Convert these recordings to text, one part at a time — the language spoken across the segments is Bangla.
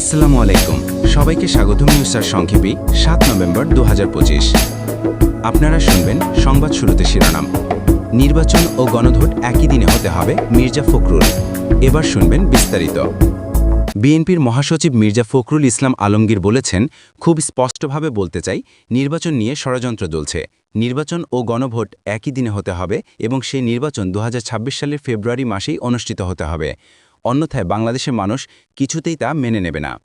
আসসালামু আলাইকুম। সবাইকে স্বাগতম নিউজটার সংক্ষেপে সাত নভেম্বর দু হাজার পঁচিশ। আপনারা শুনবেন সংবাদ শুরুতে শিরোনাম। নির্বাচন ও গণভোট একই দিনে হতে হবে মির্জা ফখরুল। এবার শুনবেন বিস্তারিত। বিএনপির মহাসচিব মির্জা ফখরুল ইসলাম আলমগীর বলেছেন, খুব স্পষ্টভাবে বলতে চাই, নির্বাচন নিয়ে ষড়যন্ত্র চলছে। নির্বাচন ও গণভোট একই দিনে হতে হবে এবং সেই নির্বাচন দু হাজার ছাব্বিশ সালের ফেব্রুয়ারি মাসেই অনুষ্ঠিত হতে হবে। অন্যথায় বাংলাদেশের মানুষ কিছুতেই তা মেনে নেবে না।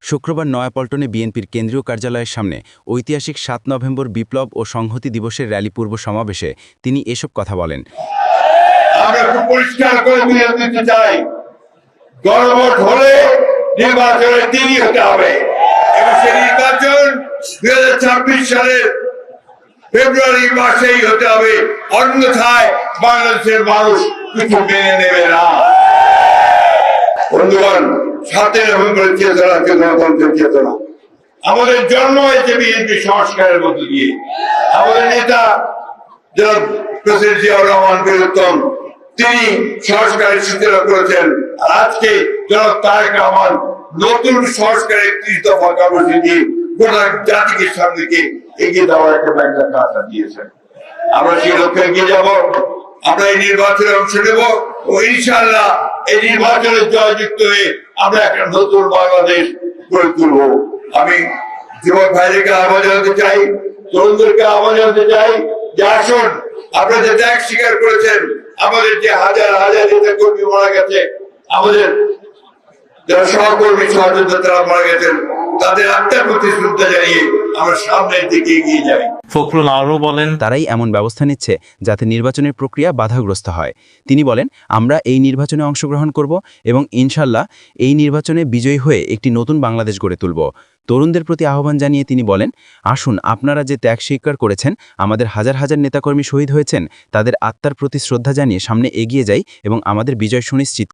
শুক্রবার নয়াপল্টনে বিএনপির কেন্দ্রীয় কার্যালয়ের সামনে ঐতিহাসিক সাত নভেম্বর বিপ্লব ও সংহতি দিবসের র্যালি পূর্ব সমাবেশে তিনি এসব কথা বলেন। ফেব্রুয়ারি মাসেই হতে হবে। অন্যথায় মানুষ কিছু মেনে নেবে না। বন্ধুগণ সাতই নভেম্বরের চেতনা গণতন্ত্রের চেতনা আমাদের জন্ম হয়েছে বিএনপি সংস্কারের মধ্যে দিয়ে। আমাদের নেতা রহমান তিনি সংস্কারের সূচনা করেছেন। আজকে যারা তারেক রহমান নতুন সংস্কারের একত্রিশ দফা কর্মসূচি দিয়ে গোটা জাতিকে সামনেকে এগিয়ে দেওয়ার একটা ব্যাখ্যা দিয়েছেন। আমরা সেই লক্ষ্যে এগিয়ে যাব। আমরা এই নির্বাচনে অংশ নেব ও ইনশাআল্লাহ এই নির্বাচনে জয়যুক্ত হয়ে আমরা একটা নতুন বাংলাদেশ গড়ে তুলব। আমি যুবক ভাইদেরকে আহ্বান জানাতে চাই, তরুণদেরকে আহ্বান জানাতে চাই যে আসুন, আপনারা যে ত্যাগ স্বীকার করেছেন, আমাদের যে হাজার হাজার নেতা কর্মী মারা গেছে, আমাদের যারা সহকর্মী সহযোদ্ধা তারা মারা গেছেন, তাদের আত্মার প্রতি শ্রদ্ধা জানিয়ে আমরা সামনের দিকে এগিয়ে যাই। ফখরুল আরও বলেন, তারাই এমন ব্যবস্থা নিচ্ছে যাতে নির্বাচনের প্রক্রিয়া বাধাগ্রস্ত হয়। তিনি বলেন, আমরা এই নির্বাচনে অংশগ্রহণ করব এবং ইনশাল্লাহ এই নির্বাচনে বিজয়ী হয়ে একটি নতুন বাংলাদেশ গড়ে তুলব। তরুণদের প্রতি আহ্বান জানিয়ে তিনি বলেন, আসুন, আপনারা যে ত্যাগ স্বীকার করেছেন, আমাদের হাজার হাজার নেতাকর্মী শহীদ হয়েছেন, তাদের আত্মার প্রতি শ্রদ্ধা জানিয়ে সামনে এগিয়ে যাই এবং আমাদের বিজয় সুনিশ্চিত